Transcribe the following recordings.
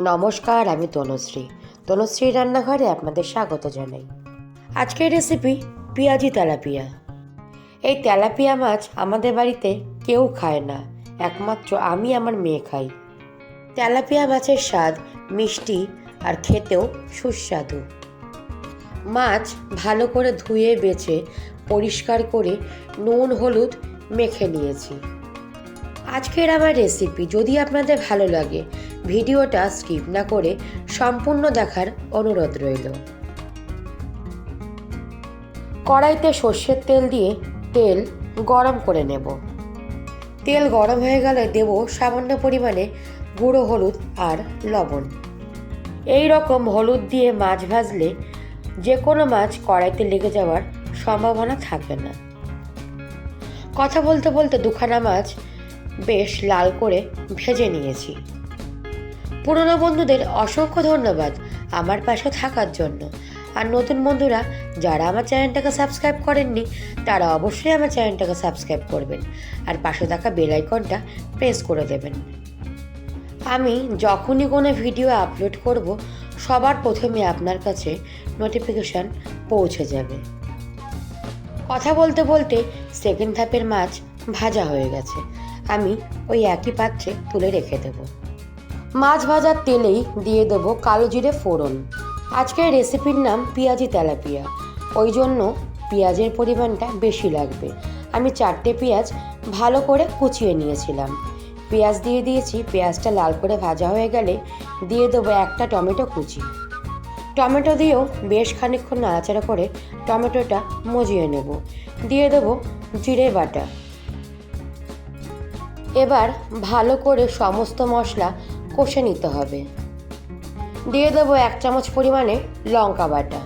নমস্কার, আমি তনুশ্রী। তনুশ্রী রান্নাঘরে আপনাদের স্বাগত জানাই। আজকের রেসিপি পেঁয়াজি তেলাপিয়া। এই তেলাপিয়া মাছ আমাদের বাড়িতে কেউ খায় না, একমাত্র আমি আমার মেয়ে খাই। তেলাপিয়া মাছের স্বাদ মিষ্টি আর খেতেও সুস্বাদু। মাছ ভালো করে ধুয়ে, বেছে, পরিষ্কার করে নুন, হলুদ মেখে নিয়েছি। আজকের আমার রেসিপি যদি আপনাদের ভালো লাগে ভিডিওটা স্কিপ না করে সম্পূর্ণ দেখার অনুরোধ রইল। কড়াইতে সর্ষের তেল দিয়ে তেল গরম করে নেব। তেল গরম হয়ে গেলে দেব সামান্য পরিমাণে গুঁড়ো হলুদ আর লবণ। এই রকম হলুদ দিয়ে মাছ ভাজলে যে কোনো মাছ কড়াইতে লেগে যাওয়ার সম্ভাবনা থাকবে না। কথা বলতে বলতে দুখানা মাছ বেশ লাল করে ভেজে নিয়েছি। পুরনো বন্ধুদের অসংখ্য ধন্যবাদ আমার পাশে থাকার জন্য। আর নতুন বন্ধুরা, যারা আমার চ্যানেলটাকে সাবস্ক্রাইব করেননি, তারা অবশ্যই আমার চ্যানেলটাকে সাবস্ক্রাইব করবেন। আর পাশে থাকা বেল আইকনটা প্রেস করে দেবেন। আমি যখনই কোনো ভিডিও আপলোড করব, সবার প্রথমে আপনার কাছে নোটিফিকেশান পৌঁছে যাবে। কথা বলতে বলতে সেকেন্ড ধাপের মাছ ভাজা হয়ে গেছে। আমি ওই একই পাত্রে তুলে রেখে দেব। মাছ ভাজার তেলেই দিয়ে দেব কালো জিরে ফোড়ন। আজকের রেসিপির নাম পেঁয়াজি তেলাপিয়া। ওই জন্য পেঁয়াজের পরিমাণটা বেশি লাগবে। আমি চারটে পেঁয়াজ ভালো করে কুচিয়ে নিয়েছিলাম। পেঁয়াজ দিয়ে দিয়েছি, পেঁয়াজটা লাল করে ভাজা হয়ে গেলে দিয়ে দেবো একটা টমেটো কুচি। টমেটো দিয়েও বেশ খানিকক্ষণ নাড়াচাড়া করে টমেটোটা মজিয়ে নেব। দিয়ে দেবো জিরে বাটা। এবার ভালো করে সমস্ত মশলা কষে নিতে হবে। দিয়ে দেবো এক চামচ পরিমাণে লঙ্কা বাটা।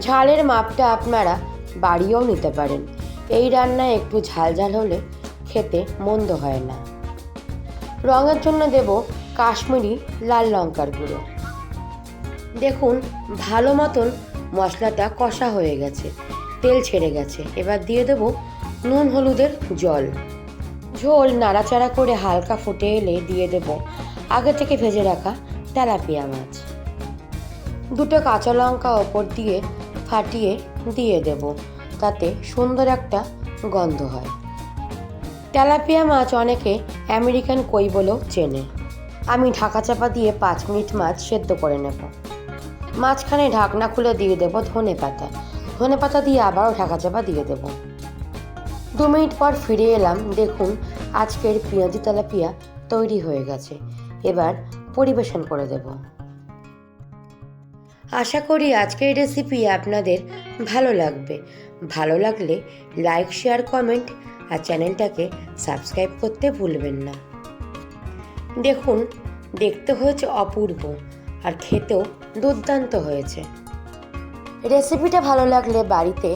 ঝালের মাপটা আপনারা বাড়িয়েও নিতে পারেন। এই রান্নায় একটু ঝাল ঝাল হলে খেতে মন্দ হয় না। রঙের জন্য দেব কাশ্মীরি লাল লঙ্কার গুঁড়ো। দেখুন, ভালো মতন মশলাটা কষা হয়ে গেছে, তেল ছেড়ে গেছে। এবার দিয়ে দেব নুন হলুদের জল। ঝোল নাড়াচাড়া করে হালকা ফুটে এলে দিয়ে দেব। আগে থেকে ভেজে রাখা তেলাপিয়া মাছ। দুটো কাঁচা লঙ্কা ওপর দিয়ে ফাটিয়ে দিয়ে দেব, তাতে সুন্দর একটা গন্ধ হয়। তেলাপিয়া মাছ অনেকে আমেরিকান কই বলেও চেনে। আমি ঢাকা চাপা দিয়ে পাঁচ মিনিট মাছ সেদ্ধ করে নেব। মাঝখানে ঢাকনা খুলে দিয়ে দেব ধনে পাতা। ধনে পাতা দিয়ে আবারও ঢাকা চাপা দিয়ে দেব। দু মিনিট পর ফিরে এলাম, দেখুন আজকের পেঁয়াজি তেলাপিয়া তৈরি হয়ে গেছে। এবার পরিবেশন করে দেব। আশা করি আজকের রেসিপি আপনাদের ভালো লাগবে। ভালো লাগলে লাইক শেয়ার কমেন্ট আর চ্যানেলটাকে সাবস্ক্রাইব করতে ভুলবেন না। দেখুন, দেখতে হয়েছে অপূর্ব আর খেতেও দুর্দান্ত হয়েছে। রেসিপিটা ভালো লাগলে বাড়িতে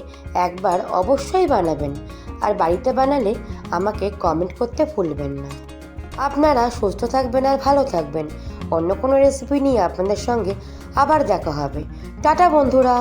একবার অবশ্যই বানাবেন। আর বাড়িতে বানালে আমাকে কমেন্ট করতে ভুলবেন না। আপনারা সুস্থ থাকবেন আর ভালো থাকবেন। অন্য কোনো রেসিপি নিয়ে আপনাদের সঙ্গে আবার দেখা হবে। টাটা বন্ধুরা!